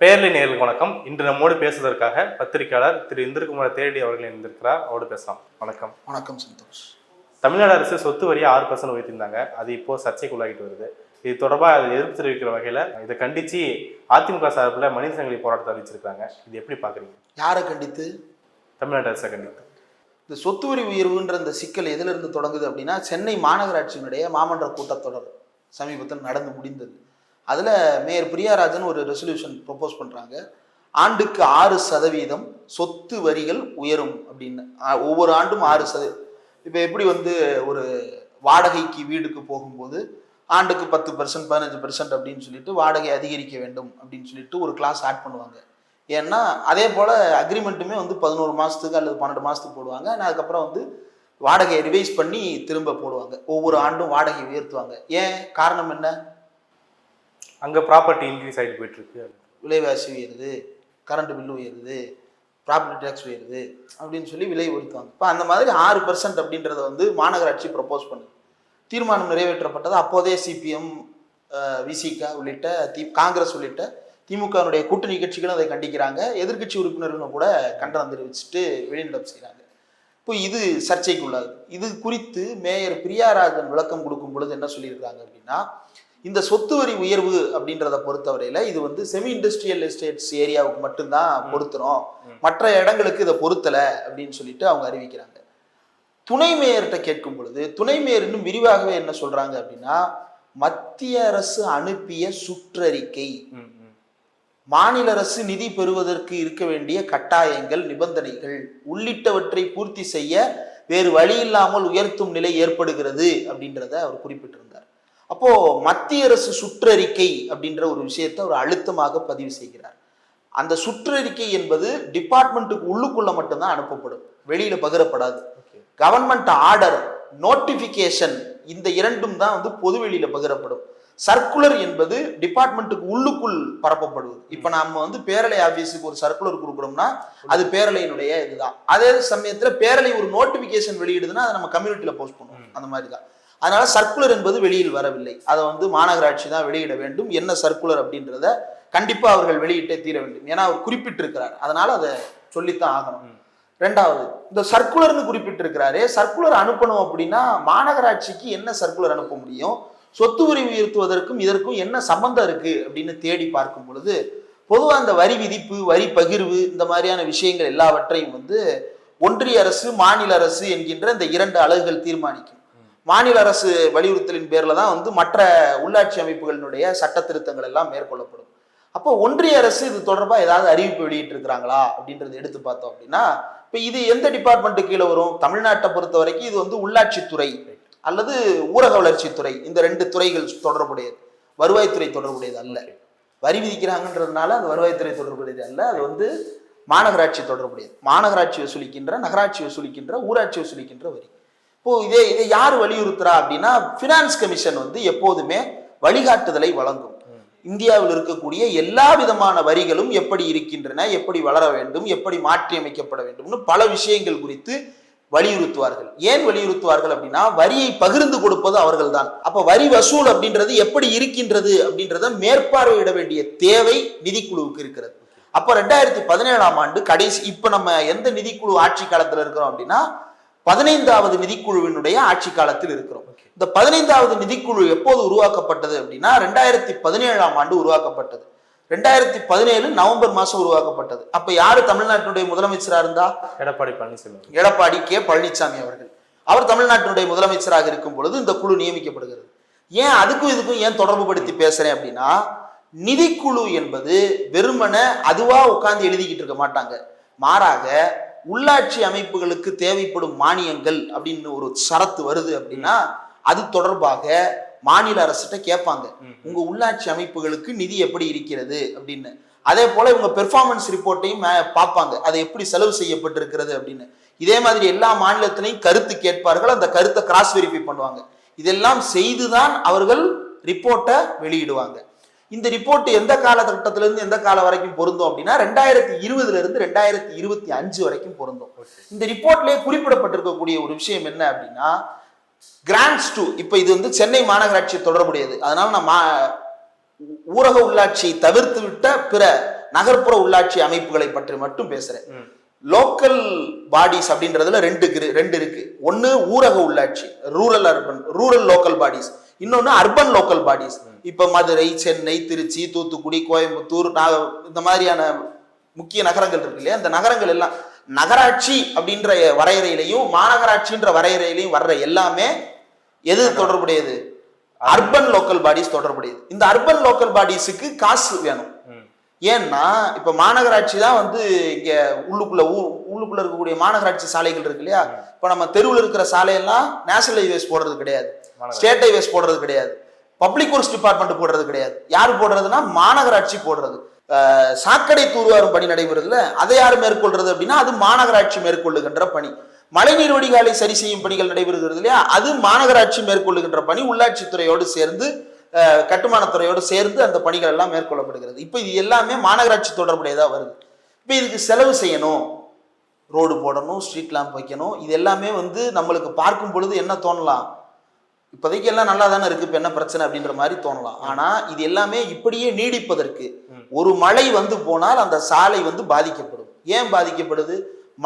Barely நேர்களுக்கு வணக்கம். இன்று நம்மோடு பேசுவதற்காக பத்திரிகையாளர் திரு இந்திரகுமார் தேரடி அவர்கள் இணைந்திருக்கிறார். அவரோடு பேசலாம். வணக்கம். வணக்கம் சந்தோஷ். தமிழ்நாடு அரசு சொத்து வரியை ஆறு பர்சன்ட் உயர்த்தியிருந்தாங்க. அது இப்போ சர்ச்சைக்குள்ளாகிட்டு வருது. இது தொடர்பாக அது எதிர்ப்பு தெரிவிக்கிற வகையில் இதை கண்டித்து அதிமுக சார்பில் மனித சங்கிலி போராட்டத்தை அறிவிச்சிருக்காங்க இது எப்படி பார்க்குறீங்க? யாரை கண்டித்து? தமிழ்நாடு அரசை கண்டித்து. இந்த சொத்து வரி உயர்வுன்ற இந்த சிக்கல் எதிலிருந்து தொடங்குது அப்படின்னா சென்னை மாநகராட்சியினுடைய மாமன்ற கூட்டத்தொடர் சமீபத்தில் நடந்து முடிந்தது. அதில் மேயர் பிரியாராஜன் ஒரு ரெசல்யூஷன் ப்ரொப்போஸ் பண்ணுறாங்க ஆண்டுக்கு ஆறு சதவீதம் சொத்து வரிகள் உயரும் அப்படின்னு. ஒவ்வொரு ஆண்டும் ஆறு சதவீதம் இப்போ எப்படி வந்து ஒரு வாடகைக்கு வீடுக்கு போகும்போது ஆண்டுக்கு பத்து பர்சன்ட் பதினஞ்சு பர்சன்ட் அப்படின்னு சொல்லிட்டு வாடகை அதிகரிக்க வேண்டும் அப்படின்னு சொல்லிட்டு ஒரு கிளாஸ் ஆட் பண்ணுவாங்க. ஏன்னா அதே போல் அக்ரிமெண்ட்டுமே வந்து பதினோரு மாதத்துக்கு அல்லது பன்னெண்டு மாதத்துக்கு போடுவாங்க. ஆனா அதுக்கப்புறம் வந்து வாடகையை ரிவைஸ் பண்ணி திரும்ப போடுவாங்க. ஒவ்வொரு ஆண்டும் வாடகை உயர்த்துவாங்க. ஏன்? காரணம் என்ன? அங்கே ப்ராப்பர்ட்டி இன்க்ரீஸ் ஆகிட்டு போயிட்டுருக்கு. விலைவாசி உயருது கரண்ட் பில்லு உயருது ப்ராப்பர்ட்டி டேக்ஸ் உயருது அப்படின்னு சொல்லி விலை உயர்த்துவாங்க இப்போ அந்த மாதிரி ஆறு பர்சன்ட் அப்படின்றத வந்து மாநகராட்சி ப்ரப்போஸ் பண்ணுது. தீர்மானம் நிறைவேற்றப்பட்டது. அப்போதே சிபிஎம் விசிகா உள்ளிட்ட தி காங்கிரஸ் உள்ளிட்ட திமுகவினுடைய கூட்டணி கட்சிகளும் அதை கண்டிக்கிறாங்க. எதிர்க்கட்சி உறுப்பினர்களும் கூட கண்டனம் தெரிவிச்சுட்டு வெளிநடப்பு செய்கிறாங்க இப்போ இது சர்ச்சைக்குள்ளாது இது குறித்து மேயர் பிரியாராஜன் விளக்கம் கொடுக்கும் பொழுது என்ன சொல்லியிருக்காங்க அப்படின்னா இந்த சொத்து வரி உயர்வு அப்படின்றத பொறுத்தவரையில இது வந்து செமி இண்டஸ்ட்ரியல் எஸ்டேட்ஸ் ஏரியாவுக்கு மட்டும்தான் பொருத்துறோம். மற்ற இடங்களுக்கு இதை பொருத்தல அப்படின்னு சொல்லிட்டு அவங்க அறிவிக்கிறாங்க. துணை மேயர்கிட்ட கேட்கும் பொழுது துணை மேயர் இன்னும் விரிவாகவே என்ன சொல்றாங்க அப்படின்னா மத்திய அரசு அனுப்பிய சுற்றறிக்கை. மாநில அரசு நிதி பெறுவதற்கு இருக்க வேண்டிய கட்டாயங்கள் நிபந்தனைகள் உள்ளிட்டவற்றை பூர்த்தி செய்ய வேறு வழி இல்லாமல் உயர்த்தும் நிலை ஏற்படுகிறது அப்படின்றத அவர் குறிப்பிட்டிருந்தார். அப்போ மத்திய அரசு சுற்றறிக்கை அப்படின்ற ஒரு விஷயத்தை அவர் அழுத்தமாக பதிவு செய்கிறார். அந்த சுற்றறிக்கை என்பது டிபார்ட்மெண்ட்டுக்கு உள்ளுக்குள்ள மட்டும்தான் அனுப்பப்படும். வெளியில பகிரப்படாது. கவர்மெண்ட் ஆர்டர் நோட்டிபிகேஷன் இந்த இரண்டும் தான் வந்து பொதுவெளியில பகிரப்படும். சர்க்குலர் என்பது டிபார்ட்மெண்ட்டுக்கு உள்ளுக்குள் பரப்பப்படுவது. இப்ப நம்ம வந்து பேரலை ஆபீஸுக்கு ஒரு சர்க்குலர் கொடுக்குறோம்னா அது பேரலையினுடைய இதுதான். அதே சமயத்துல பேரலை ஒரு நோட்டிபிகேஷன் வெளியிடுதுன்னா அதை நம்ம கம்யூனிட்டியில போஸ்ட் பண்ணுவோம். அந்த மாதிரி தான் அதனால சர்க்குலர் என்பது வெளியில் வரவில்லை. அதை வந்து மாநகராட்சி தான் வெளியிட வேண்டும். என்ன சர்க்குலர் அப்படின்றத கண்டிப்பா அவர்கள் வெளியிட்டே தீர வேண்டும். ஏன்னா அவர் குறிப்பிட்டிருக்கிறார். அதனால அதை சொல்லித்தான் ஆகணும். ரெண்டாவது இந்த சர்க்குலர்னு குறிப்பிட்டிருக்கிறாரே சர்க்குலர் அனுப்பணும் அப்படின்னா மாநகராட்சிக்கு என்ன சர்க்குலர் அனுப்ப முடியும்? சொத்து வரி உயர்த்துவதற்கும் இதற்கும் என்ன சம்பந்தம் இருக்கு அப்படின்னு தேடி பார்க்கும் பொழுது பொதுவாக அந்த வரி விதிப்பு வரி பகிர்வு இந்த மாதிரியான விஷயங்கள் எல்லாவற்றையும் வந்து ஒன்றிய அரசு மாநில அரசு என்கின்ற இந்த இரண்டு அலகுகள் தீர்மானிக்கும். மாநில அரசு வலியுறுத்தலின் பேர்ல தான் வந்து மற்ற உள்ளாட்சி அமைப்புகளினுடைய சட்ட திருத்தங்கள் எல்லாம் மேற்கொள்ளப்படும். அப்போ ஒன்றிய அரசு இது தொடர்பாக ஏதாவது அறிவிப்பு வெளியிட்டு இருக்கிறாங்களா அப்படின்றத எடுத்து பார்த்தோம் அப்படின்னா இப்போ இது எந்த டிபார்ட்மெண்ட்டு கீழே வரும்? தமிழ்நாட்டை பொறுத்த வரைக்கும் இது வந்து உள்ளாட்சித்துறை அல்லது ஊரக வளர்ச்சித்துறை இந்த ரெண்டு துறைகள் தொடர்புடையது. வருவாய்த்துறை தொடர்புடையது அல்ல. வரி விதிக்கிறாங்கன்றதுனால அது வருவாய்த்துறை தொடர்புடையது அல்ல. அது வந்து மாநகராட்சி தொடர்புடையது. மாநகராட்சி வசூலிக்கின்ற நகராட்சி வசூலிக்கின்ற ஊராட்சி வசூலிக்கின்ற வரி. இப்போ இதே இதை யார் வலியுறுத்துறா அப்படின்னா ஃபினான்ஸ் கமிஷன் வந்து எப்போதுமே வழிகாட்டுதலை வழங்கும். இந்தியாவில் இருக்கக்கூடிய எல்லா விதமான வரிகளும் எப்படி இருக்கின்றன எப்படி வளர வேண்டும் எப்படி மாற்றி அமைக்கப்பட வேண்டும்னு பல விஷயங்கள் குறித்து வலியுறுத்துவார்கள். ஏன் வலியுறுத்துவார்கள் அப்படின்னா வரியை பகிர்ந்து கொடுப்பது அவர்கள் தான் அப்ப வரி வசூல் அப்படின்றது எப்படி இருக்கின்றது அப்படின்றத மேற்பார்வையிட வேண்டிய தேவை நிதிக்குழுவுக்கு இருக்கிறது. அப்ப ரெண்டாயிரத்தி பதினேழாம் ஆண்டு கடைசி இப்ப நம்ம எந்த நிதிக்குழு ஆட்சி காலத்துல இருக்கிறோம் அப்படின்னா பதினைந்தாவது நிதிக்குழுவினுடைய ஆட்சி காலத்தில் இருக்கிறோம். இந்த பதினைந்தாவது நிதிக்குழு எப்போது உருவாக்கப்பட்டது அப்படின்னா ரெண்டாயிரத்தி பதினேழாம் ஆண்டு உருவாக்கப்பட்டது. ரெண்டாயிரத்தி பதினேழு நவம்பர் மாசம் உருவாக்கப்பட்டது. அப்ப யாரு தமிழ்நாட்டினுடைய முதலமைச்சரா இருந்தா? எடப்பாடி பழனிசாமி. எடப்பாடி கே பழனிசாமி அவர்கள். அவர் தமிழ்நாட்டினுடைய முதலமைச்சராக இருக்கும் பொழுது இந்த குழு நியமிக்கப்படுகிறது. ஏன் அதுக்கும் இதுக்கும் ஏன் தொடர்பு படுத்தி பேசுறேன் அப்படின்னா நிதிக்குழு என்பது வெறுமன அதுவா உட்கார்ந்து எழுதிக்கிட்டு இருக்க மாட்டாங்க. மாறாக உள்ளாட்சி அமைப்புகளுக்கு தேவைப்படும் மானியங்கள் அப்படின்னு ஒரு சரத்து வருது அப்படின்னா அது தொடர்பாக மாநில அரசிட்ட கேட்பாங்க. உங்க உள்ளாட்சி அமைப்புகளுக்கு நிதி எப்படி இருக்கிறது அப்படின்னு. அதே போல இவங்க பெர்ஃபார்மன்ஸ் ரிப்போர்ட்டையும் பார்ப்பாங்க. அது எப்படி செலவு செய்யப்பட்டிருக்கிறது அப்படின்னு. இதே மாதிரி எல்லா மாநிலத்திலையும் கருத்து கேட்பார்கள். அந்த கருத்தை கிராஸ் வெரிஃபை பண்ணுவாங்க. இதெல்லாம் செய்துதான் அவர்கள் ரிப்போர்ட்டை வெளியிடுவாங்க. இந்த ரிப்போர்ட் எந்த காலகட்டத்தில இருந்து எந்த காலம் வரைக்கும் பொருந்தும் அப்படின்னா ரெண்டாயிரத்தி இருபதுல இருந்து ரெண்டாயிரத்தி இருபத்தி அஞ்சு வரைக்கும் பொருந்தும். இந்த ரிப்போர்ட்லயே குறிப்பிடப்பட்டிருக்கக்கூடிய ஒரு விஷயம் என்ன அப்படின்னா கிராண்ட்ஸ் டூ இப்போ இது வந்து சென்னை மாநகராட்சி தொடர்புடையது. அதனால நான் மா- ஊரக உள்ளாட்சியை தவிர்த்து விட்ட பிற நகர்ப்புற உள்ளாட்சி அமைப்புகளை பற்றி மட்டும் பேசுறேன். லோக்கல் பாடிஸ் அப்படின்றதுல ரெண்டு ரெண்டு இருக்கு. ஒன்னு ஊரக உள்ளாட்சி rural urban rural local bodies இன்னொன்னு அர்பன் லோக்கல் பாடிஸ் இப்ப மதுரை சென்னை திருச்சி தூத்துக்குடி கோயம்புத்தூர் நாக இந்த மாதிரியான முக்கிய நகரங்கள் இருக்கு இல்லையா? இந்த நகரங்கள் எல்லாம் நகராட்சி அப்படின்ற வரையறையிலையும் மாநகராட்சின்ற வரையறையிலையும் வர்ற எல்லாமே எது தொடர்புடையது? அர்பன் லோக்கல் பாடிஸ் தொடர்புடையது. இந்த அர்பன் லோக்கல் பாடிஸுக்கு காசு வேணும். ஏன்னா இப்ப மாநகராட்சி தான் வந்து இங்க உள்ளுக்குள்ள உள்ளுக்குள்ள இருக்கக்கூடிய மாநகராட்சி சாலைகள் இருக்கு இல்லையா? இப்ப நம்ம தெருவில் இருக்கிற சாலையெல்லாம் நேஷனல் ஹைவேஸ் போடுறது கிடையாது. ஸ்டேட் ஹைவேஸ் போடுறது கிடையாது. பப்ளிக் ஒர்க்ஸ் டிபார்ட்மெண்ட் போடுறது கிடையாது. யார் போடுறதுன்னா மாநகராட்சி போடுறது. சாக்கடை தூர்வாரும் பணி நடைபெறதுல அதை யார் மேற்கொள்றது அப்படின்னா அது மாநகராட்சி மேற்கொள்ளுகின்ற பணி. மழைநீர் வடிகாலை சரி செய்யும் பணிகள் நடைபெறுகிறது இல்லையா? அது மாநகராட்சி மேற்கொள்ளுகின்ற பணி. உள்ளாட்சித்துறையோடு சேர்ந்து கட்டுமானத்துறையோடு சேர்ந்து அந்த பணிகள் எல்லாம் மேற்கொள்ளப்படுகிறது. இப்போ இது எல்லாமே மாநகராட்சி தொடர்புடையதாக வருது. இப்போ இதுக்கு செலவு செய்யணும். ரோடு போடணும் ஸ்ட்ரீட் லேம்ப் வைக்கணும். இது எல்லாமே வந்து நம்மளுக்கு பார்க்கும் பொழுது என்ன தோணலாம்? இப்போதைக்கு எல்லாம் நல்லா தானே இருக்கு இப்போ என்ன பிரச்சனை அப்படின்ற மாதிரி தோணலாம். ஆனா இது எல்லாமே இப்படியே நீடிப்பதற்கு. ஒரு மழை வந்து போனால் அந்த சாலை வந்து பாதிக்கப்படும். ஏன் பாதிக்கப்படுது?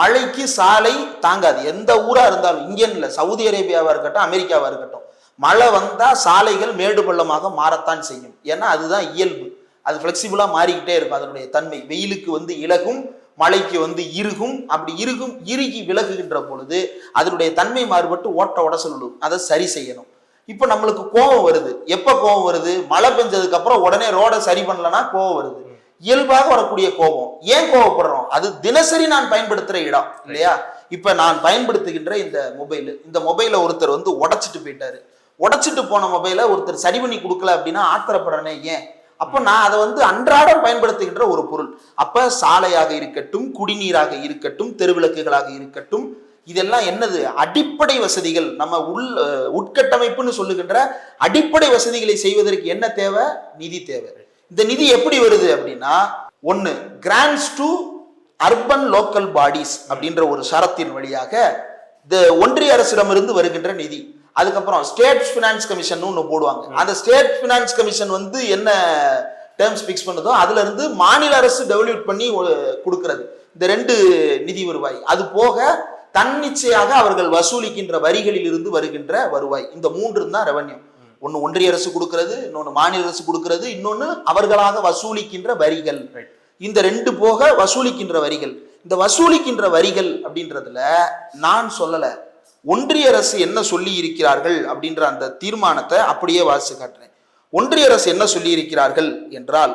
மழைக்கு சாலை தாங்காது. எந்த ஊரா இருந்தாலும் இங்கேன்னு இல்லை சவுதி அரேபியாவா இருக்கட்டும் அமெரிக்காவா இருக்கட்டும் மழை வந்தா சாலைகள் மேடு பள்ளமாக மாறத்தான் செய்யும். ஏன்னா அதுதான் இயல்பு. அது ஃப்ளெக்சிபிளா மாறிக்கிட்டே இருக்கும் அதனுடைய தன்மை. வெயிலுக்கு வந்து இலகும் மழைக்கு வந்து இறுகும். அப்படி இறுகும் இறுகி விலகுகின்ற பொழுது அதனுடைய தன்மை மாறுபட்டு ஓட்ட உடசல் அதை சரி செய்யணும். இப்போ நம்மளுக்கு கோவம் வருது. எப்போ கோவம் வருது? மழை பெஞ்சதுக்கு அப்புறம் உடனே ரோட சரி பண்ணலனா கோவம் வருது. இயல்பாக வரக்கூடிய கோபம். ஏன் கோவப்படுறோம்? அது தினசரி நான் பயன்படுத்துற இடம் இல்லையா? இப்போ நான் பயன்படுத்துகின்ற இந்த மொபைல் இந்த மொபைலை ஒருத்தர் வந்து உடைச்சிட்டு போயிட்டாரு. உடைச்சிட்டு போன மொபைலை ஒருத்தர் சரி பண்ணி கொடுக்கல அப்படின்னா ஆத்திரப்படுறனே ஏன்? அப்போ நான் அதை வந்து அன்றாடம் பயன்படுத்துகின்ற ஒரு பொருள். அப்ப சாலையாக இருக்கட்டும் குடிநீராக இருக்கட்டும் தெருவிளக்குகளாக இருக்கட்டும் இதெல்லாம் என்னது? அடிப்படை வசதிகள். நம்ம உள் உட்கட்டமைப்புன்னு சொல்லுகின்ற அடிப்படை வசதிகளை செய்வதற்கு என்ன தேவை? நிதி தேவை. இந்த நிதி எப்படி வருது அப்படின்னா ஒன்னு grants to urban local bodies அப்படின்ற ஒரு சரத்தின் வழியாக இந்த ஒன்றிய அரசிடமிருந்து வருகின்ற நிதி. அதுக்கப்புறம் ஸ்டேட் ஃபினான்ஸ் கமிஷன் ஒன்று போடுவாங்க. அந்த ஸ்டேட் ஃபினான்ஸ் கமிஷன் வந்து என்ன டேர்ம்ஸ் ஃபிக்ஸ் பண்ணுதோ அதுல இருந்து மாநில அரசு டெவல்யூட் பண்ணி கொடுக்கிறது. இந்த ரெண்டு நிதி வருவாய். அது போக தன்னிச்சையாக அவர்கள் வசூலிக்கின்ற வரிகளில் இருந்து வருகின்ற வருவாய். இந்த மூன்று தான் ரெவன்யூ ஒன்னு ஒன்றிய அரசு கொடுக்கிறது இன்னொன்னு மாநில அரசு கொடுக்கிறது இன்னொன்னு அவர்களாக வசூலிக்கின்ற வரிகள். இந்த ரெண்டு போக வசூலிக்கின்ற வரிகள். இந்த வசூலிக்கின்ற வரிகள் அப்படின்றதுல நான் சொல்லல. ஒன்றிய அரசு என்ன சொல்லி இருக்கிறார்கள் அப்படின்ற அந்த தீர்மானத்தை அப்படியே வாசிச்சு காட்டுறேன். ஒன்றிய அரசு என்ன சொல்லி இருக்கிறார்கள் என்றால்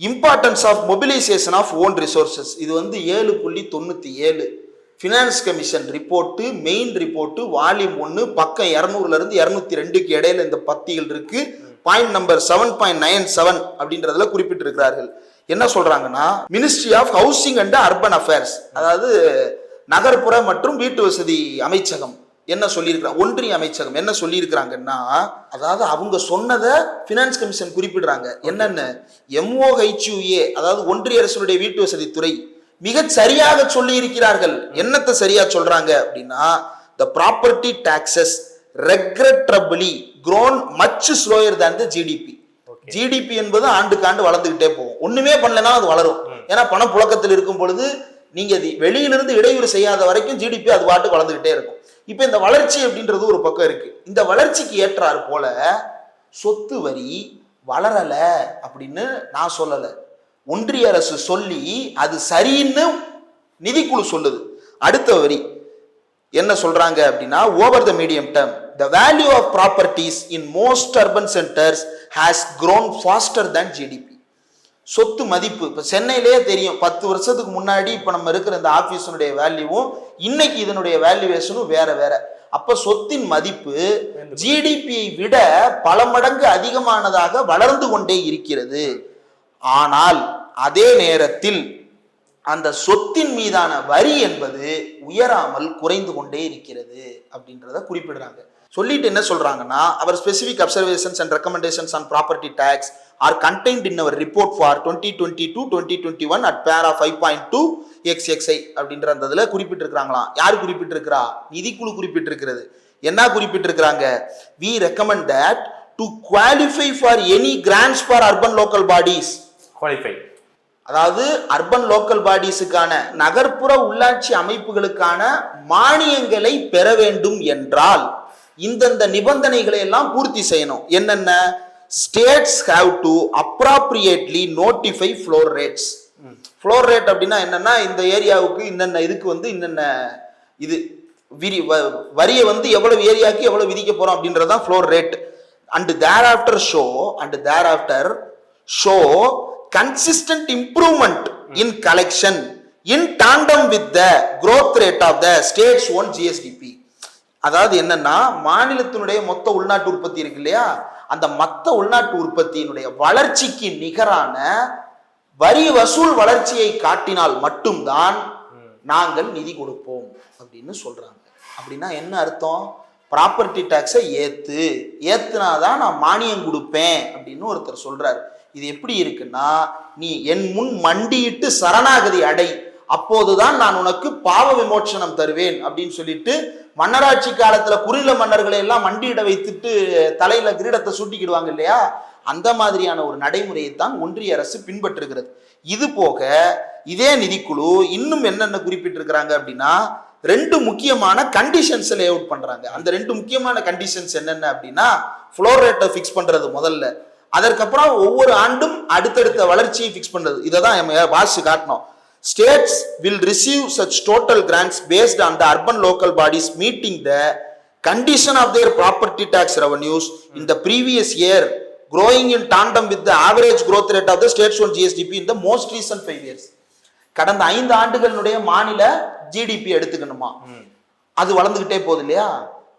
importance of mobilisation of own resources இது வந்து ஏழு புள்ளி தொண்ணூத்தி ஏழு. Finance commission report main report volume ஒன்று பக்கம் இரநூறுலேருந்து இரநூத்தி ரெண்டுக்கு இடையில இந்த பத்திகள் இருக்கு. Point number seven point nine seven அப்படின்றதுல குறிப்பிட்டிருக்கிறார்கள். என்ன சொல்றாங்கன்னா ministry of housing and urban affairs அதாவது நகர்ப்புற மற்றும் வீட்டு வசதி அமைச்சகம் என்ன சொல்லியிருக்கிறாங்க ஒன்றிய அமைச்சகம் என்ன சொல்லியிருக்கிறாங்கன்னா அதாவது அவங்க சொன்னதை ஃபினான்ஸ் கமிஷன் குறிப்பிடுறாங்க. என்னென்ன? எம்ஓஹெச்யூஏ அதாவது ஒன்றிய அரசுடைய வீட்டு வசதி துறை. மிகச் சரியாக சொல்லி இருக்கிறார்கள் என்னத்தை சரியா சொல்றாங்க அப்படின்னா the property taxes regrettably grown much slower than the GDP. GDP என்பது ஆண்டுக்கு ஆண்டு வளர்ந்துகிட்டே போகும். ஒண்ணுமே பண்ணலனா அது வளரும். ஏன்னா பணப்புழக்கத்தில் இருக்கும் பொழுது நீங்க வெளியிலிருந்து இடையூறு செய்யாத வரைக்கும் ஜிடிபி அது பாட்டு வளர்ந்துகிட்டே இருக்கும். இப்போ இந்த வளர்ச்சி அப்படின்றது ஒரு பக்கம் இருக்கு. இந்த வளர்ச்சிக்கு ஏற்றாறு போல சொத்து வரி வளரல அப்படின்னு நான் சொல்லல. ஒன்றிய அரசு சொல்லி அது சரின்னு நிதிக்குழு சொல்லுது. அடுத்த வரி. என்ன சொல்றாங்க அப்படின்னா over the medium term the value of properties in most urban centres has grown faster than GDP சொத்து மதிப்பு இப்போ சென்னையிலேயே தெரியும் பத்து வருஷத்துக்கு முன்னாடி இப்போ நம்ம இருக்கிற இந்த ஆஃபீஸினுடைய வேல்யூவும் இன்னைக்கு இதனுடைய வேல்யூவேஷனும் வேற வேற. அப்ப சொத்தின் மதிப்பு ஜிடிபியை விட பல மடங்கு அதிகமானதாக வளர்ந்து கொண்டே இருக்கிறது. ஆனால் அதே நேரத்தில் அந்த சொத்தின் மீதான வரி என்பது உயராமல் குறைந்து கொண்டே இருக்கிறது அப்படின்றத குறிப்பிடுறாங்க. சொல்லிட்டு என்ன சொல்றாங்கன்னா our specific observations and recommendations on property tax are contained in our report for twenty twenty two twenty twenty one at para five point two X X I அப்படின்ற அந்த இதில் குறிப்பிட்டிருக்கிறாங்களாம். யார் குறிப்பிட்டிருக்கிறா? நிதிக்குழு குறிப்பிட்டிருக்கிறது. என்ன குறிப்பிட்டிருக்கிறாங்க? We recommend that to qualify for any grants for urban local bodies qualify அதாவது அர்பன் லோக்கல் பாடிஸுக்கான நகர்ப்புற உள்ளாட்சி அமைப்புகளுக்கான மானியங்களை பெற வேண்டும் என்றால் இந்தந்த நிபந்தனைகளை எல்லாம் பூர்த்தி செய்யணும். என்னென்ன? States have to appropriately notify floor rates floor rate அப்படின்னா என்னன்னா இந்த ஏரியாவுக்கு இன்னென்ன இதுக்கு வந்து இன்னென்ன இது விரி வரியை வந்து எவ்வளவு ஏரியாவுக்கு எவ்வளவு விதிக்க போறோம் அப்படின்றது தான் floor rate and thereafter show and thereafter show consistent improvement in collection in tandem with the growth rate of the states own GSDP அதாவது என்னன்னா மாநிலத்தினுடைய மொத்த உள்நாட்டு உற்பத்தி இருக்கு இல்லையா? அந்த மொத்த உள்நாட்டு உற்பத்தியினுடைய வளர்ச்சிக்கு நிகரான வரி வசூல் வளர்ச்சியை காட்டினால் மட்டும்தான் நாங்கள் நிதி கொடுப்போம் அப்படின்னு சொல்றாங்க. அப்படின்னா என்ன அர்த்தம்? ப்ராப்பர்ட்டி டேக்ஸை ஏத்து. ஏத்துனாதான் நான் மானியம் கொடுப்பேன் அப்படின்னு ஒருத்தர் சொல்றாரு. இது எப்படி இருக்குன்னா நீ என் முன் மண்டியிட்டு சரணாகதி அடை. அப்போதுதான் நான் உனக்கு பாவ விமோச்சனம் தருவேன் அப்படின்னு சொல்லிட்டு மன்னராட்சி காலத்துல குறுநில மன்னர்களை எல்லாம் மண்டியிட வைத்துட்டு தலையில கிரீடத்தை சூட்டிக்கிடுவாங்க இல்லையா? அந்த மாதிரியான ஒரு நடைமுறையை தான் ஒன்றிய அரசு பின்பற்றுகிறது. இது போக இதே நிதிக்குழு இன்னும் என்னென்ன குறிப்பிட்டிருக்கிறாங்க அப்படின்னா ரெண்டு முக்கியமான கண்டிஷன்ஸ் லே அவுட் பண்றாங்க. அந்த ரெண்டு முக்கியமான கண்டிஷன்ஸ் என்னென்ன அப்படின்னா ஃப்ளோர் ரேட்டை ஃபிக்ஸ் பண்றது முதல்ல. அதற்கப்புறம் ஒவ்வொரு ஆண்டும் அடுத்தடுத்த வளர்ச்சியை ஃபிக்ஸ் பண்ணுறது இதை தான் நம்ம வாசிச்சு காட்டணும் states will receive such total grants based on the urban local bodies meeting the condition of their property tax revenues in the previous year growing in tandem with average growth rate of the states own GSDP in the most recent five years கடந்த ஐந்து ஆண்டுகளினுடைய மாநில GDP எடுத்துக்கணுமா அது வளர்ந்துக்கிட்டே போகுது இல்லையா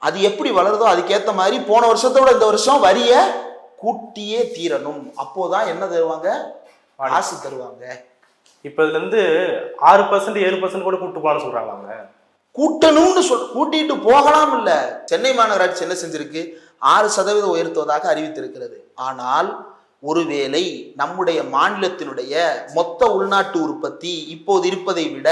அது எப்படி வளருதோ அதுக்கேற்ற மாதிரி போன வருஷத்தோட இந்த வருஷம் வரியை கூட்டியே தீரணும். அப்போதான் என்ன தருவாங்க? காசு தருவாங்க. இப்போ இதுல இருந்து ஆறு பர்சன்ட் ஏழு பர்சன்ட் கூட கூட்டு போகலாம்னு சொல்றாங்க அவங்க. கூட்டணும்னு சொல் கூட்டிட்டு போகலாம் இல்ல. சென்னை மாநகராட்சி என்ன செஞ்சிருக்கு? ஆறு சதவீதம் உயர்த்துவதாக அறிவித்திருக்கிறது. ஆனால் ஒருவேளை நம்முடைய மாநிலத்தினுடைய மொத்த உள்நாட்டு உற்பத்தி இப்போது இருப்பதை விட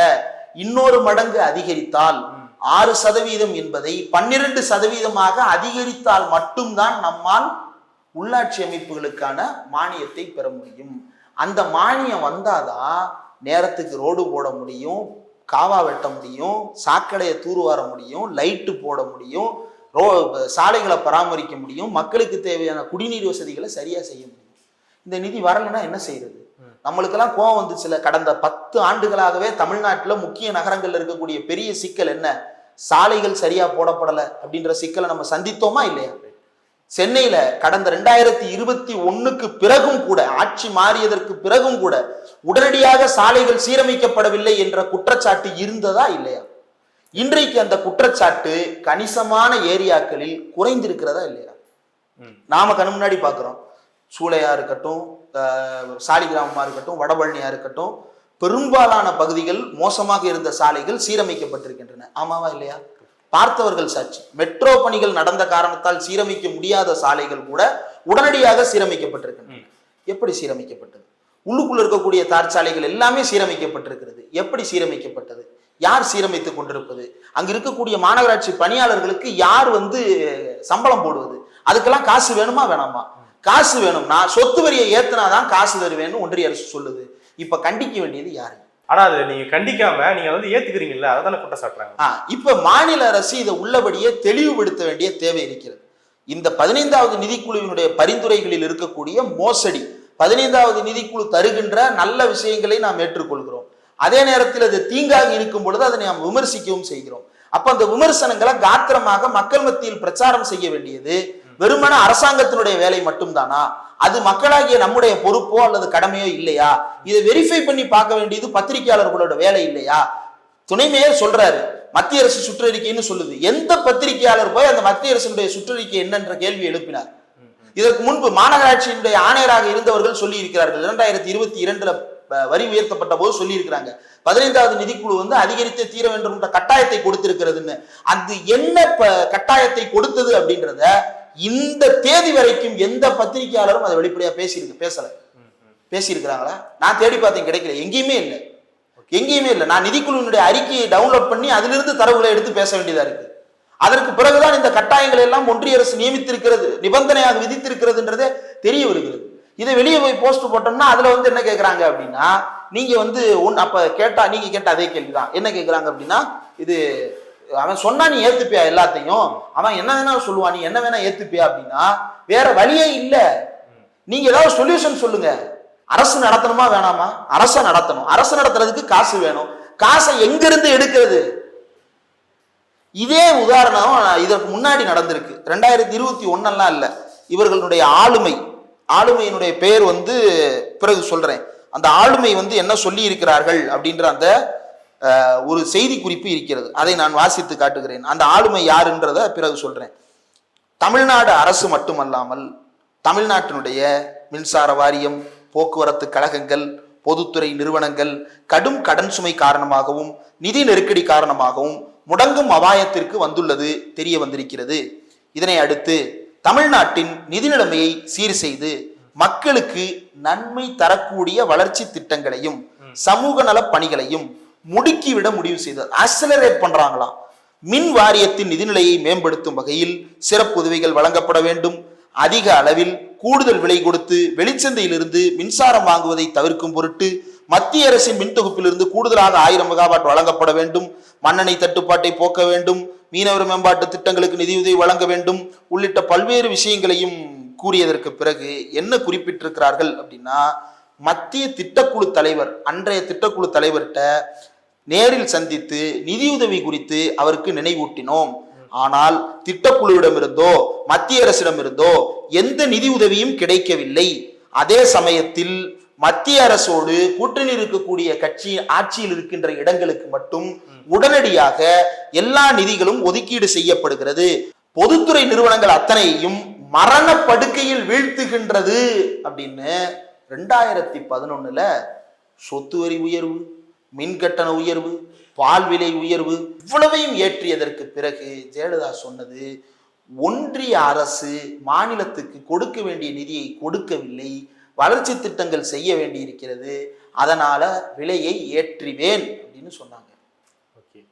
இன்னொரு மடங்கு அதிகரித்தால் ஆறு சதவீதம் என்பதை பன்னிரண்டு சதவீதமாக அதிகரித்தால் மட்டும்தான் நம்மால் உள்ளாட்சி அமைப்புகளுக்கான மானியத்தை பெற முடியும். அந்த மானியம் வந்தாதான் நேரத்துக்கு ரோடு போட முடியும் காவா வெட்ட முடியும் சாக்கடையை தூர்வார முடியும் லைட்டு போட முடியும் ரோ சாலைகளை பராமரிக்க முடியும் மக்களுக்கு தேவையான குடிநீர் வசதிகளை சரியா செய்ய முடியும். இந்த நிதி வரலைன்னா என்ன செய்யறது நம்மளுக்கெல்லாம் கோவம் வந்துச்சுல கடந்த பத்து ஆண்டுகளாகவே தமிழ்நாட்டுல முக்கிய நகரங்கள்ல இருக்கக்கூடிய பெரிய சிக்கல் என்ன? சாலைகள் சரியா போடப்படல அப்படின்ற சிக்கலை நம்ம சந்தித்தோமா இல்லையா? சென்னையில கடந்த ரெண்டாயிரத்தி இருபத்தி ஒண்ணுக்கு பிறகும் கூட ஆட்சி மாறியதற்கு பிறகும் கூட உடனடியாக சாலைகள் சீரமைக்கப்படவில்லை என்ற குற்றச்சாட்டு இருந்ததா இல்லையா? இன்றைக்கு அந்த குற்றச்சாட்டு கணிசமான ஏரியாக்களில் குறைந்திருக்கிறதா இல்லையா. நாம கண்ணு முன்னாடி பார்க்குறோம். சூளையா இருக்கட்டும் சாலிகிராமமா இருக்கட்டும் வடபழனியா இருக்கட்டும் பெரும்பாலான பகுதிகள் மோசமாக இருந்த சாலைகள் சீரமைக்கப்பட்டிருக்கின்றன. ஆமாவா இல்லையா? பார்த்தவர்கள் சாட்சி. மெட்ரோ பணிகள் நடந்த காரணத்தால் சீரமைக்க முடியாத சாலைகள் கூட உடனடியாக சீரமைக்கப்பட்டிருக்கின்றன. எப்படி சீரமைக்கப்பட்டது? உள்ளுக்குள்ள இருக்கக்கூடிய தார் சாலைகள் எல்லாமே சீரமைக்கப்பட்டிருக்கிறது. எப்படி சீரமைக்கப்பட்டது? யார் சீரமைத்துக் கொண்டிருப்பது? அங்க இருக்கக்கூடிய மாநகராட்சி பணியாளர்களுக்கு யார் வந்து சம்பளம் போடுவது? அதுக்கெல்லாம் காசு வேணுமா வேணாமா? காசு வேணும். நான் சொத்து வரியை ஏத்துனாதான் காசு தருவேன்னு ஒன்றிய அரசு சொல்லுது. இப்ப கண்டிக்க வேண்டியது யாரு? ஆனா அதை நீங்க கண்டிக்காம நீங்க வந்து ஏத்துக்கிறீங்கல்ல அதை தானே குற்றம் சாட்டுறாங்க. ஆ, இப்ப மாநில அரசு இதை உள்ளபடியே தெளிவுபடுத்த வேண்டிய தேவை இருக்கிறது. இந்த பதினைந்தாவது நிதிக்குழுவினுடைய பரிந்துரைகளில் இருக்கக்கூடிய மோசடி பதினைந்தாவது நிதிக்குழு தருகின்ற நல்ல விஷயங்களை நாம் ஏற்றுக்கொள்கிறோம். அதே நேரத்தில் அது தீங்காக இருக்கும் பொழுது அதை நாம் விமர்சிக்கவும் செய்கிறோம். அப்ப அந்த விமர்சனங்களை காத்திரமாக மக்கள் மத்தியில் பிரச்சாரம் செய்ய வேண்டியது வெறுமன அரசாங்கத்தினுடைய வேலை மட்டும்தானா? அது மக்களாகிய நம்முடைய பொறுப்போ அல்லது கடமையோ இல்லையா? இதை வெரிஃபை பண்ணி பார்க்க வேண்டியது பத்திரிகையாளர்களோட வேலை இல்லையா? துணை மேயர் சொல்றாரு மத்திய அரசு சுற்றறிக்கைன்னு சொல்லுது. எந்த பத்திரிகையாளர் போய் அந்த மத்திய அரசினுடைய சுற்றறிக்கை என்னன்ற கேள்வி எழுப்பினார்? இதற்கு முன்பு மாநகராட்சியினுடைய ஆணையராக இருந்தவர்கள் சொல்லி இருக்கிறார்கள் இரண்டாயிரத்தி இருபத்தி இரண்டுல வரி உயர்த்தப்பட்ட போது சொல்லி இருக்கிறாங்க பதினைந்தாவது நிதிக்குழு வந்து அதிகரித்தே தீர வேண்டும் என்ற கட்டாயத்தை கொடுத்திருக்கிறதுன்னு. அது என்ன ப- கட்டாயத்தை கொடுத்தது அப்படின்றத இந்த தேதி வரைக்கும் எந்த பத்திரிகையாளரும் அதை வெளிப்படையா பேசியிருக்கு பேசல. பேசியிருக்கிறாங்களா? நான் தேடி பார்த்தேன் கிடைக்கல. எங்கேயுமே இல்லை. எங்கேயுமே இல்லை. நான் நிதிக்குழுவினுடைய அறிக்கையை டவுன்லோட் பண்ணி அதிலிருந்து தரவுகளை எடுத்து பேச வேண்டியதா இருக்கு. அதற்கு பிறகுதான் இந்த கட்டாயங்களை எல்லாம் ஒன்றிய அரசு நியமித்திருக்கிறது நிபந்தனையாக விதித்திருக்கிறதுன்றதே தெரிய வருகிறது. இதை வெளியே போய் போஸ்ட் போட்டோம்னா அதுல வந்து என்ன கேட்கறாங்க அப்படின்னா நீங்க வந்து ஒன் அப்ப கேட்டா நீங்க கேட்ட அதே கேள்விதான். என்ன கேட்கறாங்க அப்படின்னா இது அவன் சொன்னா நீ ஏத்துப்பியா எல்லாத்தையும்? அவன் என்ன வேணாலும் சொல்லுவான். நீ என்ன வேணா ஏத்துப்பியா அப்படின்னா வேற வழியே இல்ல. நீங்க ஏதாவது சொல்யூஷன் சொல்லுங்க. அரசு நடத்தணுமா வேணாமா? அரசை நடத்தணும். அரசு நடத்துறதுக்கு காசு வேணும். காசை எங்கிருந்து எடுக்கிறது? இதே உதாரணம் இதற்கு முன்னாடி நடந்திருக்கு. ரெண்டாயிரத்தி இருபத்தி ஒன்னெல்லாம் இல்ல. இவர்களுடைய ஆளுமை. ஆளுமையினுடைய பெயர் வந்து பிறகு சொல்றேன். அந்த ஆளுமை வந்து என்ன சொல்லி இருக்கிறார்கள் அப்படின்ற அந்த ஒரு செய்தி குறிப்பு இருக்கிறது. அதை நான் வாசித்து காட்டுகிறேன். அந்த ஆளுமை யாருன்றத பிறகு சொல்றேன். தமிழ்நாடு அரசு மட்டுமல்லாமல் தமிழ்நாட்டினுடைய மின்சார வாரியம் போக்குவரத்து கழகங்கள் பொதுத்துறை நிறுவனங்கள் கடும் கடன் சுமை காரணமாகவும் நிதி நெருக்கடி காரணமாகவும் முடங்கும் அபாயத்திற்கு வந்துள்ளது தெரிய வந்திருக்கிறது. இதனை அடுத்து தமிழ்நாட்டின் நிதி நிலைமையை சீர் செய்து மக்களுக்கு நன்மை தரக்கூடிய வளர்ச்சி திட்டங்களையும் சமூக நலப் பணிகளையும் முடுக்கிவிட முடிவு செய்தது. ஆக்சலரேட் பண்றாங்களாம். மின் வாரியத்தின் நிதிநிலையை மேம்படுத்தும் வகையில் சிறப்பு உதவிகள் வழங்கப்பட வேண்டும். அதிக அளவில் கூடுதல் விலை கொடுத்து வெளிச்சந்தையிலிருந்து மின்சாரம் வாங்குவதை தவிர்க்கும் பொருட்டு மத்திய அரசின் மின் தொகுப்பிலிருந்து கூடுதலாக ஆயிரம் மெகாவாட் வழங்கப்பட வேண்டும். மண்ணெண்ணெய் தட்டுப்பாட்டை போக்க வேண்டும். மீனவர் மேம்பாட்டு திட்டங்களுக்கு நிதியுதவி வழங்க வேண்டும். உள்ளிட்ட பல்வேறு விஷயங்களையும் கூறியதற்கு பிறகு என்ன குறிப்பிட்டிருக்கிறார்கள் அப்படின்னா மத்திய திட்டக்குழு தலைவர் அன்றைய திட்டக்குழு தலைவர்கிட்ட நேரில் சந்தித்து நிதியுதவி குறித்து அவருக்கு நினைவூட்டினோம். ஆனால் திட்டக்குழுவிடமிருந்தோ மத்திய அரசிடமிருந்தோ எந்த நிதியுதவியும் கிடைக்கவில்லை. அதே சமயத்தில் மத்திய அரசோடு கூட்டணி இருக்கக்கூடிய கட்சி ஆட்சியில் இருக்கின்ற இடங்களுக்கு மட்டும் உடனடியாக எல்லா நிதிகளும் ஒதுக்கீடு செய்யப்படுகிறது. பொதுத்துறை நிறுவனங்கள் அத்தனையும் மரண படுக்கையில் வீழ்த்துகின்றது அப்படின்னு ரெண்டாயிரத்தி பதினொன்னுல சொத்து வரி உயர்வு மின் கட்டண உயர்வு பால் விலை உயர்வு இவ்வளவையும் ஏற்றியதற்கு பிறகு ஜெயலலிதா சொன்னது ஒன்றிய அரசு மாநிலத்துக்கு கொடுக்க வேண்டிய நிதியை கொடுக்கவில்லை வளர்ச்சி திட்டங்கள் செய்ய வேண்டியிருக்கிறது அதனால விலையை ஏற்றுவேன் அப்படின்னு சொன்னாங்க. ஓகே.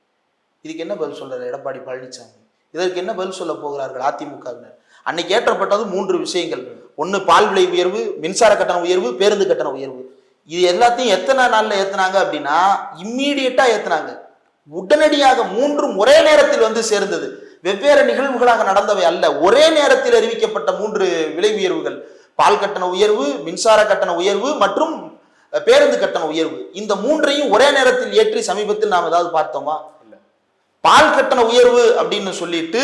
இதுக்கு என்ன பதில் சொல்றாரு எடப்பாடி பழனிசாமி இதற்கு என்ன பதில் சொல்ல போகிறார்கள் அதிமுகவினர்? அன்னைக்கு ஏற்றப்பட்டது மூன்று விஷயங்கள். ஒன்னு பால் விலை உயர்வு மின்சார கட்டண உயர்வு பேருந்து கட்டண உயர்வு. இது எல்லாத்தையும் எத்தனை நாள்ல ஏத்துனாங்க அப்படின்னா இம்மீடியட்டா ஏத்துனாங்க. உடனடியாக மூன்றும் ஒரே நேரத்தில் வந்து சேர்ந்தது. வெவ்வேறு நிகழ்வுகளாக நடந்தவை அல்ல. ஒரே நேரத்தில் அறிவிக்கப்பட்ட மூன்று விலை உயர்வுகள் பால் கட்டண உயர்வு மின்சார கட்டண உயர்வு மற்றும் பேருந்து கட்டண உயர்வு. இந்த மூன்றையும் ஒரே நேரத்தில் ஏற்றி சமீபத்தில் நாம் ஏதாவது பார்த்தோமா? இல்ல. பால் கட்டண உயர்வு அப்படின்னு சொல்லிட்டு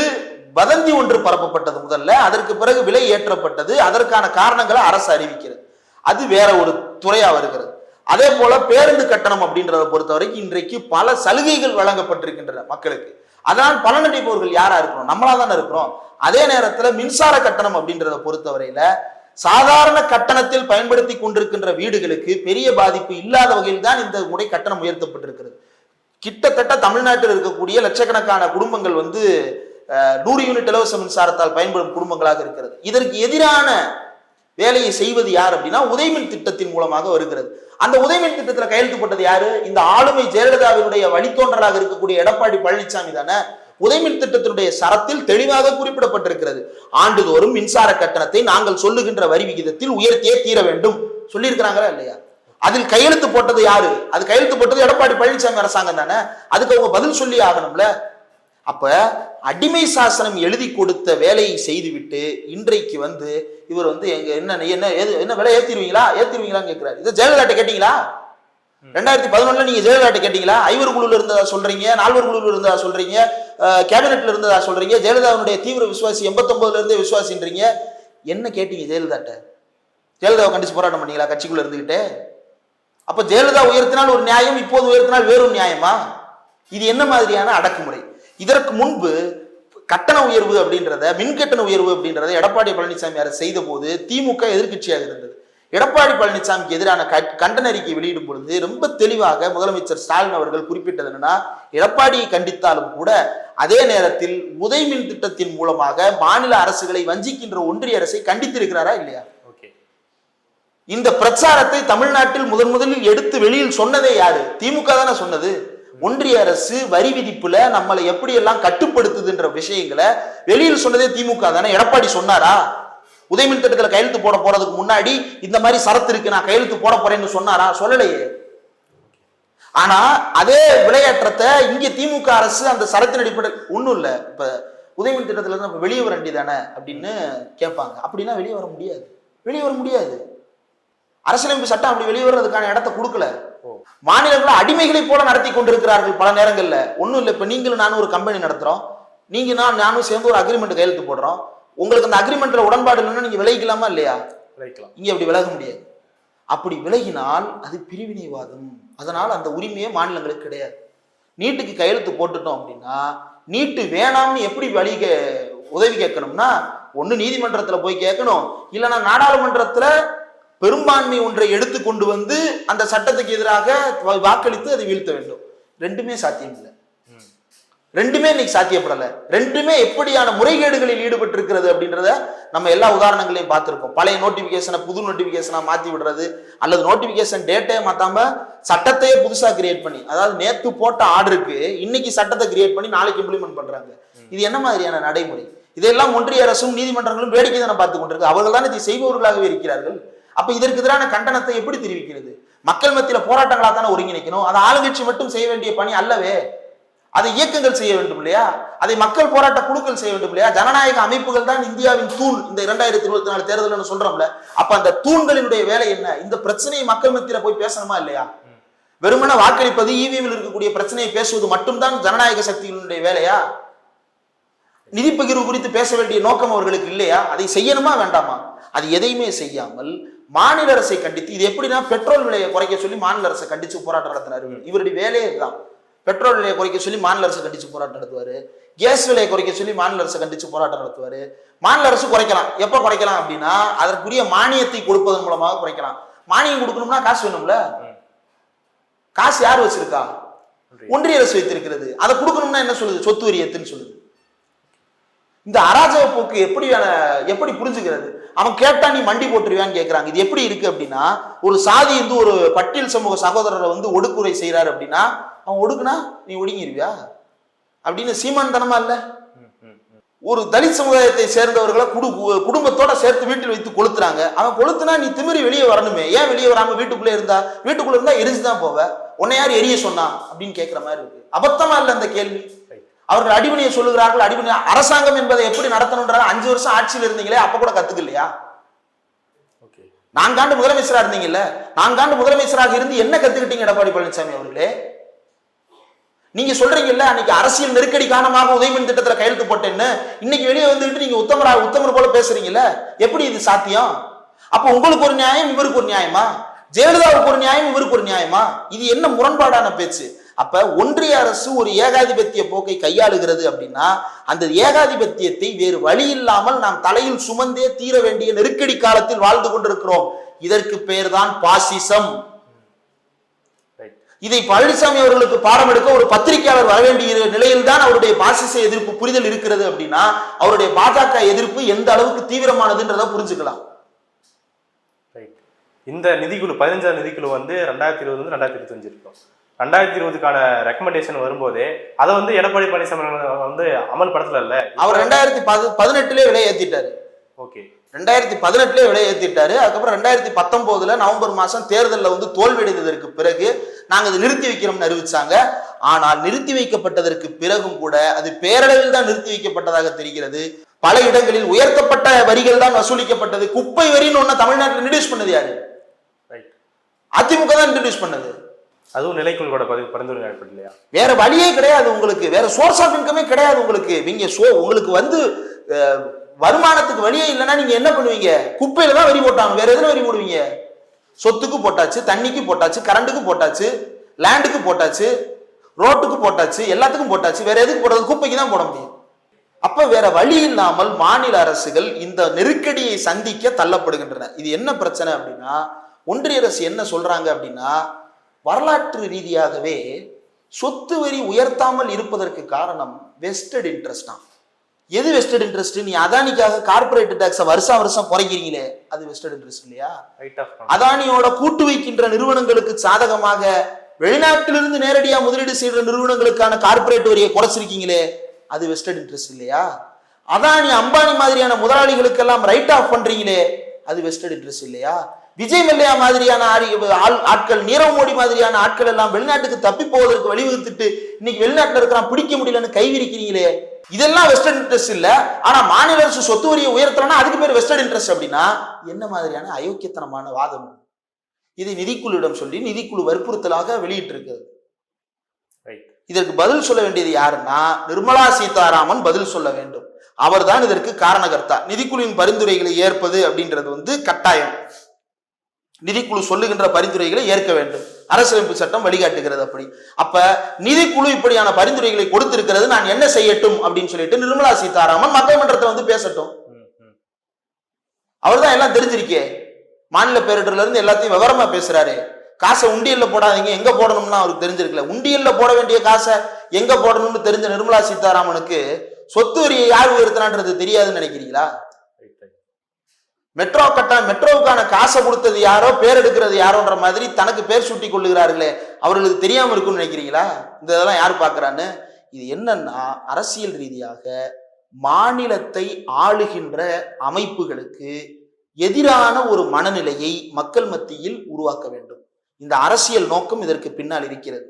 வதந்தி ஒன்று பரப்பப்பட்டது முதல்ல. அதற்கு பிறகு விலை ஏற்றப்பட்டது. அதற்கான காரணங்களை அரசு அறிவிக்கிறது. அது வேற ஒரு துறையா வருகிறது. அதே போல பேருந்து கட்டணம் அப்படின்றத பொறுத்தவரைக்கும் இன்றைக்கு பல சலுகைகள் வழங்கப்பட்டிருக்கின்றன மக்களுக்கு. அதனால் பலனடைபவர்கள் யாரா இருக்கிறோம்? நம்மளா தானே இருக்கிறோம். அதே நேரத்துல மின்சார கட்டணம் அப்படின்றத பொறுத்தவரையில சாதாரண கட்டணத்தில் பயன்படுத்தி கொண்டிருக்கின்ற வீடுகளுக்கு பெரிய பாதிப்பு இல்லாத வகையில் தான் இந்த முறை கட்டணம் உயர்த்தப்பட்டிருக்கிறது. கிட்டத்தட்ட தமிழ்நாட்டில் இருக்கக்கூடிய லட்சக்கணக்கான குடும்பங்கள் வந்து நூறு யூனிட் இலவச மின்சாரத்தால் பயன்படும் குடும்பங்களாக இருக்கிறது. இதற்கு எதிரான வேலையை செய்வது யார் அப்படின்னா உதயமின் திட்டத்தின் மூலமாக வருகிறது. அந்த உதயமின் திட்டத்துல கையெழுத்து போட்டது யாரு? இந்த ஆளுமை ஜெயலலிதாவினுடைய வழித்தோன்றலாக இருக்கக்கூடிய எடப்பாடி பழனிசாமி தானே. உதயமின் திட்டத்தினுடைய சரத்தில் தெளிவாக குறிப்பிடப்பட்டிருக்கிறது. ஆண்டுதோறும் மின்சார கட்டணத்தை நாங்கள் சொல்லுகின்ற வரி விகிதத்தில் உயர்த்தியே தீர வேண்டும். சொல்லியிருக்கிறாங்களா இல்லையா? அதில் கையெழுத்து போட்டது யாரு? அது கையெழுத்து போட்டது எடப்பாடி பழனிசாமி அரசாங்கம் தானே. அதுக்கு அவங்க பதில் சொல்லி ஆகணும்ல. அப்ப அடிமை சாசனம் எழுதி கொடுத்த வேலையை செய்துவிட்டு இன்றைக்கு வந்து இவர் வந்து எங்க என்ன என்ன என்ன விலை ஏத்திருவீங்களா ஏத்திருவீங்களான்னு கேட்கிறாரு இது ஜெயலலிதா கேட்டீங்களா? ரெண்டாயிரத்தி பதினொன்னுல நீங்க ஜெயலலிதா கேட்டீங்களா? ஐவர் குழுல இருந்ததா சொல்றீங்க நால்வர் குழுல இருந்ததா சொல்றீங்க கேபினெட்ல இருந்ததா சொல்றீங்க ஜெயலலிதாவுடைய தீவிர விசுவாசி எண்பத்தொன்பதுல இருந்தே விசுவாசின்றீங்க. என்ன கேட்டீங்க ஜெயலலிதாட்ட ஜெயலலிதாவை கண்டிச்சு போராட்டம் பண்ணீங்களா கட்சிக்குள்ள இருந்துகிட்டு? அப்ப ஜெயலலிதா உயர்த்தினால் ஒரு நியாயம் இப்போது உயர்த்தினால் வேறொரு நியாயமா? இது என்ன மாதிரியான அடக்குமுறை? இதற்கு முன்பு கட்டண உயர்வு அப்படின்றத மின் கட்டண உயர்வு அப்படின்றத எடப்பாடி பழனிசாமி அரசு செய்த போது திமுக எதிர்க்கட்சியாக இருந்தது. எடப்பாடி பழனிசாமிக்கு எதிரான கண்டன அறிக்கை வெளியிடும் பொழுது ரொம்ப தெளிவாக முதலமைச்சர் ஸ்டாலின் அவர்கள் குறிப்பிட்டது என்னன்னா எடப்பாடியை கண்டித்தாலும் கூட அதே நேரத்தில் உதயமின் திட்டத்தின் மூலமாக மாநில அரசுகளை வஞ்சிக்கின்ற ஒன்றிய அரசை கண்டித்திருக்கிறாரா இல்லையா? ஓகே. இந்த பிரச்சாரத்தை தமிழ்நாட்டில் முதன் முதலில் எடுத்து வெளியில் சொன்னதே யாரு? திமுக தானே சொன்னது. ஒன்றிய அரசு வரி விதிப்புல நம்மளை எப்படி எல்லாம் கட்டுப்படுத்துதுன்ற விஷயங்களை வெளியில் சொன்னதே திமுக தானே. எடப்பாடி சொன்னாரா? உதயமின் திட்டத்துல கையெழுத்து போட போறதுக்கு முன்னாடி இந்த மாதிரி சரத்து இருக்கு நான் கையெழுத்து போட போறேன்னு சொன்னாரா? சொல்லலையே. ஆனா அதே விளையாட்டத்தை இங்க திமுக அரசு அந்த சரத்தின் அடிப்படையில் ஒன்றும் இல்லை. இப்ப உதயமின் திட்டத்துல இருந்து நம்ம வெளியே வர வேண்டியதானே அப்படின்னு கேட்பாங்க. அப்படின்னா வெளியே வர முடியாது. வெளியே வர முடியாது. அரசியலமைப்பு சட்டம் அப்படி வெளியே வர்றதுக்கான இடத்த கொடுக்கல. மாநிலங்களை அடிமைகளைப் போல நடத்தி கொண்டிருக்கிறார்கள் பல நேரங்கள்ல. ஒண்ணும் இல்லை இப்ப நீங்களும் நானும் ஒரு கம்பெனி நடத்துறோம். நீங்க நான் நானும் சேர்ந்து ஒரு அக்ரிமெண்ட் கையெழுத்து போடுறோம். உங்களுக்கு அந்த அக்ரிமெண்ட்ல உடன்பாடு இல்லைன்னா நீங்க விலகிக்கலாமா இல்லையா? விளைக்கலாம் இங்க அப்படி விலக முடியாது. அப்படி விலகினால் அது பிரிவினைவாதம். அதனால அந்த உரிமையே மாநிலங்களுக்கு கிடையாது. நீட்டுக்கு கையெழுத்து போட்டுட்டோம் அப்படின்னா நீட்டு வேணாம்னு எப்படி வழி உதவி கேட்கணும்னா ஒண்ணு நீதிமன்றத்துல போய் கேட்கணும். இல்லைன்னா நாடாளுமன்றத்துல பெரும்பான்மை ஒன்றை எடுத்து கொண்டு வந்து அந்த சட்டத்துக்கு எதிராக வாக்களித்து அதை வீழ்த்த வேண்டும். ரெண்டுமே சாத்தியம் இல்லை ரெண்டுமே இன்னைக்கு சாத்தியப்படல. ரெண்டுமே எப்படியான முறைகேடுகளில் ஈடுபட்டு இருக்கிறது அப்படின்றத நம்ம எல்லா உதாரணங்களையும் பார்த்துருக்கோம் பழைய நோட்டிபிகேஷனை புது நோட்டிபிகேஷனா மாத்தி விடுறது அல்லது நோட்டிபிகேஷன் டேட்டே மாத்தாம சட்டத்தையே புதுசா கிரியேட் பண்ணி அதாவது நேத்து போட்ட ஆர்டருக்கு இன்னைக்கு சட்டத்தை கிரியேட் பண்ணி நாளைக்கு இம்ப்ளிமெண்ட் பண்றாங்க. இது என்ன மாதிரியான நடைமுறை? இதெல்லாம் ஒன்றிய அரசும் நீதிமன்றங்களும் வேடிக்கை தானே பார்த்து கொண்டிருக்கு. அவர்கள் தான் இதை செய்பவர்களாகவே இருக்கிறார்கள். அப்ப இதற்கு எதிரான கண்டனத்தை எப்படி தெரிவிக்கிறது? மக்கள் மத்தியில போராட்டங்களா தானே ஒருங்கிணைக்கணும்? அதை ஆளுங்கட்சி மட்டும் செய்ய வேண்டிய பணி அல்லவே? அதை இயக்கங்கள் செய்ய வேண்டும் இல்லையா? அதை மக்கள் போராட்ட குழுக்கள் செய்ய வேண்டும் இல்லையா? ஜனநாயக அமைப்புகள் தான் இந்தியாவின் தூண் இந்த இரண்டாயிரத்தி இருபத்தி நாலு தேர்தல்னு சொல்றோம்ல. அப்ப அந்த தூண்களினுடைய வேலை என்ன? இந்த பிரச்சனையை மக்கள் மத்தியில போய் பேசணுமா இல்லையா? வெறுமன வாக்களிப்பது இவிஎம்ல இருக்கக்கூடிய பிரச்சனையை பேசுவது மட்டும்தான் ஜனநாயக சக்திகளுடைய வேலையா? நிதி பகிர்வு குறித்து பேச வேண்டிய நோக்கம் அவர்களுக்கு இல்லையா? அதை செய்யணுமா வேண்டாமா? அது எதையுமே செய்யாமல் மாநில அரசை கண்டித்து இது எப்படின்னா பெட்ரோல் விலையை குறைக்க சொல்லி மாநில அரசை கண்டிச்சு போராட்டம் நடத்தினாரு இவருடைய வேலையே இதுதான். பெட்ரோல் விலையை குறைக்க சொல்லி மாநில அரசு கண்டிச்சு போராட்டம் நடத்துவாரு. கேஸ் விலையை குறைக்க சொல்லி மாநில அரசு கண்டிச்சு போராட்டம் நடத்துவாரு. மாநில அரசு குறைக்கலாம். எப்ப குறைக்கலாம் அப்படின்னா அதற்குரிய மானியத்தை கொடுப்பதன் மூலமாக குறைக்கலாம். மானியம் கொடுக்கணும்னா காசு வேணும்ல. காசு யார் வச்சிருக்கா. ஒன்றிய அரசு. வைத்திருக்கிறது. அதை கொடுக்கணும்னா என்ன சொல்லுது? சொத்து வரி எத்துன்னு சொல்லுது. இந்த அராஜக போக்கு எப்படி எப்படி புரிஞ்சுக்கிறது? அவன் கேட்டா நீ மண்டி போட்டுருவியான்னு கேக்குறாங்க. இது எப்படி இருக்கு அப்படின்னா ஒரு சாதி வந்து ஒரு பட்டியல் சமூக சகோதரரை வந்து ஒடுக்குறை செய்யறாரு அப்படின்னா அவன் ஒடுக்குனா நீ ஒடுங்கிருவியா? அப்படின்னு சீமான் தனமா இல்ல. ம், ம், ஒரு தலித் சமுதாயத்தை சேர்ந்தவர்களை குடு குடும்பத்தோட சேர்த்து வீட்டில் வைத்து கொளுத்துறாங்க. அவன் கொளுத்துனா நீ திமிரி வெளியே வரணுமே. ஏன் வெளியே வராம வீட்டுக்குள்ளே இருந்தா? வீட்டுக்குள்ள இருந்தா எரிஞ்சுதான் போவ. உன்னை யார் எரிய சொன்னா? அப்படின்னு கேட்குற மாதிரி இருக்கு. அபத்தமா இல்லை அந்த கேள்வி. அவர்கள் அடிபணியை சொல்லுகிறார்கள் அடிபணி அரசாங்கம் என்பதை எப்படி நடத்தணும்ன்றத அஞ்சு வருஷம் ஆட்சியில் இருந்தீங்களே அப்ப கூட கத்துக்கலையா? ஓகே. நான்காண்டு முதலமைச்சரா இருந்தீங்கல்ல நான்காண்டு முதலமைச்சராக இருந்து என்ன கத்துக்கிட்டீங்க எடப்பாடி பழனிசாமி அவர்களே? நீங்க சொல்றீங்கல்ல அன்னைக்கு அரசியல் நெருக்கடி காரணமாக உதயமின் திட்டத்துல கையெழுத்து போட்டேன்னு இன்னைக்கு வெளியே வந்துட்டு நீங்க உத்தமரா உத்தமர் போல பேசுறீங்கல்ல எப்படி இது சாத்தியம்? அப்ப உங்களுக்கு ஒரு நியாயம் இவருக்கு ஒரு நியாயமா? ஜெயலலிதாவுக்கு ஒரு நியாயம் இவருக்கு ஒரு நியாயமா? இது என்ன முரண்பாடான பேச்சு? அப்ப ஒன்றிய அரசு ஒரு ஏகாதிபத்திய போக்கை கையாளுகிறது அப்படின்னா அந்த ஏகாதிபத்தியத்தை வேறு வழி இல்லாமல் நாம் தலையில் சுமந்தே தீர வேண்டிய நெருக்கடி காலத்தில் வாழ்ந்து கொண்டிருக்கிறோம். இதற்கு பெயர்தான் பாசிசம். ரைட் இதை பழனிசாமி அவர்களுக்கு பாடம் எடுக்க ஒரு பத்திரிகையாளர் வர வேண்டிய நிலையில் தான் அவருடைய பாசிச எதிர்ப்பு புரிதல் இருக்கிறது அப்படின்னா அவருடைய பாஜக எதிர்ப்பு எந்த அளவுக்கு தீவிரமானதுன்றதை புரிஞ்சுக்கலாம். ரைட் இந்த நிதிக்குழு பதினஞ்சாவது நிதிக்குழு வந்து ரெண்டாயிரத்தி இருபது வந்து ரெண்டாயிரத்தி இருபத்தஞ்சு இருக்கும். ரெண்டாயிரத்தி இருபதுக்கான ரெக்கமெண்டேஷன் வரும்போதே அதை வந்து எடப்பாடி பழனிசாமி வந்து அமல்படுத்தல இல்ல அவர் ரெண்டாயிரத்தி பது பதினெட்டுலேயே விலை ஏத்திட்டாரு. ஓகே. ரெண்டாயிரத்தி பதினெட்டுலேயே விலை ஏத்திட்டாரு. அதுக்கப்புறம் ரெண்டாயிரத்தி பத்தொன்பதுல நவம்பர் மாசம் தேர்தலில் வந்து தோல்வியடைந்ததற்கு பிறகு நாங்க அதை நிறுத்தி வைக்கிறோம்னு அறிவிச்சாங்க. ஆனால் நிறுத்தி வைக்கப்பட்டதற்கு பிறகும் கூட அது பேரளவில் தான் நிறுத்தி வைக்கப்பட்டதாக தெரிகிறது. பல இடங்களில் உயர்த்தப்பட்ட வரிகள் தான் வசூலிக்கப்பட்டது. குப்பை வரின்னு ஒண்ணு தமிழ்நாட்டில் இன்ட்ரடியூஸ் பண்ணது யாரு? ரைட் அதிமுக தான் இன்ட்ரடியூஸ் பண்ணது. அதுவும் நிலைக்கூட கூட பதிவு பரிந்துரை இல்லையா வேற வழியே கிடையாது உங்களுக்கு. வேற சோர்ஸ் ஆஃப் இன்கமே கிடையாது உங்களுக்கு. நீங்க சோ உங்களுக்கு வந்து வருமானத்துக்கு வழியே இல்லைன்னா நீங்க என்ன பண்ணுவீங்க? குப்பையில தான் வரி போட்டாங்க. வேற எதுல வரி போடுவீங்க? சொத்துக்கு போட்டாச்சு தண்ணிக்கு போட்டாச்சு கரண்ட்டுக்கு போட்டாச்சு லேண்டுக்கு போட்டாச்சு ரோட்டுக்கு போட்டாச்சு எல்லாத்துக்கும் போட்டாச்சு. வேற எதுக்கு போடுறது? குப்பைக்கு தான் போட முடியும். அப்ப வேற வழி இல்லாமல் மாநில அரசுகள் இந்த நெருக்கடியை சந்திக்க தள்ளப்படுகின்றன. இது என்ன பிரச்சனை அப்படின்னா ஒன்றிய அரசு என்ன சொல்றாங்க அப்படின்னா வரலாற்று ரீதியாகவே சொத்து வரி உயர்த்தாமல் இருப்பதற்கு காரணம் வெஸ்டட் இன்ட்ரெஸ்ட் தான். எது வெஸ்டட் இன்ட்ரெஸ்ட் நீ அதானிக்காக கார்பரேட் டாக்ஸை வருஷம் வருஷம் குறைக்கிறீங்களே அது வெஸ்டட் இன்ட்ரெஸ்ட் இல்லையா? அதானியோட கூட்டு வைக்கின்ற நிறுவனங்களுக்கு சாதகமாக வெளிநாட்டிலிருந்து நேரடியா முதலீடு செய்யற நிறுவனங்களுக்கான கார்ப்பரேட் வரியை குறைச்சிருக்கீங்களே அது வெஸ்டட் இன்ட்ரெஸ்ட் இல்லையா? அதானி அம்பானி மாதிரியான முதலாளிகளுக்கெல்லாம் ரைட் ஆஃப் பண்றீங்களே அது வெஸ்டர்ட் இன்ட்ரெஸ்ட் இல்லையா? விஜய் மல்லையா மாதிரியான ஆள்- ஆட்கள் நீரவ் மோடி மாதிரியான ஆட்கள் எல்லாம் வெளிநாட்டுக்கு தப்பி போவதற்கு வழிவகுத்துட்டு இன்னைக்கு வெளிநாட்டுல இருக்கிறான் பிடிக்க முடியலன்னு கைவிரிக்கிறீங்களே இதெல்லாம் வெஸ்டர்ன் இன்ட்ரெஸ்ட் இல்ல. ஆனா மாநில அரசு சொத்து வரியை உயர்த்தலன்னா அதுக்கு பேர் வெஸ்டர்ன் இன்ட்ரெஸ்ட் அப்படின்னா என்ன மாதிரியான அயோக்கியத்தனமான வாதம்? இது? நிதிக்குழுவிடம் சொல்லி நிதிக்குழு வற்புறுத்தலாக வெளியிட்டு இருக்கிறது ரைட் இதற்கு பதில் சொல்ல வேண்டியது யாருன்னா நிர்மலா சீதாராமன் பதில் சொல்ல வேண்டும். அவர்தான் இதற்கு காரணகர்த்தா. நிதிக்குழுவின் பரிந்துரைகளை ஏற்பது அப்படின்றது வந்து கட்டாயம். நிதிக்குழு சொல்லுகின்ற பரிந்துரைகளை ஏற்க வேண்டும். அரசியலமைப்பு சட்டம் வழிகாட்டுகிறது அப்படி. அப்ப நிதிக்குழு இப்படியான பரிந்துரைகளை கொடுத்திருக்கிறது நான் என்ன செய்யட்டும் அப்படின்னு சொல்லிட்டு நிர்மலா சீதாராமன் மக்கள் மன்றத்தை வந்து பேசட்டும். அவர் தான் அவர்தான் எல்லாம் தெரிஞ்சிருக்கே. மாநில பேரிடர்ல இருந்து எல்லாத்தையும் விவரமா பேசுறாரு. காசை உண்டியல்ல போடாதீங்க. எங்க போடணும்னா அவருக்கு தெரிஞ்சிருக்கல. உண்டியல்ல போட வேண்டிய காசை எங்க போடணும்னு தெரிஞ்ச நிர்மலா சீதாராமனுக்கு சொத்து வரியை யார் உயர்த்தினான்றது தெரியாதுன்னு நினைக்கிறீங்களா? மெட்ரோ கட்ட மெட்ரோவுக்கான காசை கொடுத்தது யாரோ பேர் எடுக்கிறது யாரோன்ற மாதிரி தனக்கு பேர் சூட்டி கொள்ளுகிறார்களே அவர்களுக்கு தெரியாம இருக்கும்னு நினைக்கிறீங்களா? இந்த இதெல்லாம் யார் பார்க்கறான்னு? இது என்னன்னா அரசியல் ரீதியாக மாநிலத்தை ஆளுகின்ற அமைப்புகளுக்கு எதிரான ஒரு மனநிலையை மக்கள் மத்தியில் உருவாக்க வேண்டும். இந்த அரசியல் நோக்கம் இதற்கு பின்னால் இருக்கிறது.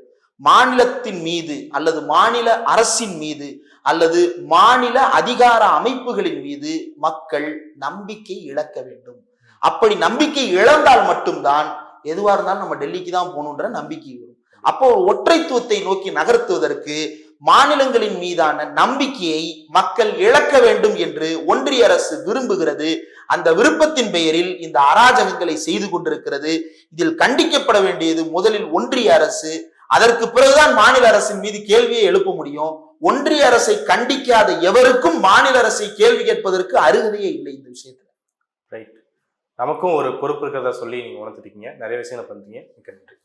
மாநிலத்தின் மீது அல்லது மாநில அரசின் மீது அல்லது மாநில அதிகார அமைப்புகளின் மீது மக்கள் நம்பிக்கை இழக்க வேண்டும். அப்படி நம்பிக்கை இழந்தால் மட்டும்தான் எதுவா இருந்தாலும் நம்ம டெல்லிக்கு தான் போகணுன்ற நம்பிக்கை வரும். அப்போ ஒரு ஒற்றைத்துவத்தை நோக்கி நகர்த்துவதற்கு மாநிலங்களின் மீதான நம்பிக்கையை மக்கள் இழக்க வேண்டும் என்று ஒன்றிய அரசு விரும்புகிறது. அந்த விருப்பத்தின் பெயரில் இந்த அராஜகங்களை செய்து கொண்டிருக்கிறது. இதில் கண்டிக்கப்பட வேண்டியது முதலில் ஒன்றிய அரசு அதற்கு பிறகுதான் மாநில அரசின் மீது கேள்வியை எழுப்ப முடியும். ஒன்றிய அரசை கண்டிக்காத எவருக்கும் மாநில அரசை கேள்வி கேட்பதற்கு அருகதையே இல்லை இந்த விஷயத்துல. ரைட் நமக்கும் ஒரு பொறுப்பு இருக்கிறதா சொல்லி நீங்க உணர்ந்துட்டீங்க. நிறைய விஷயங்களை பண்றீங்க மிக்க நன்றி.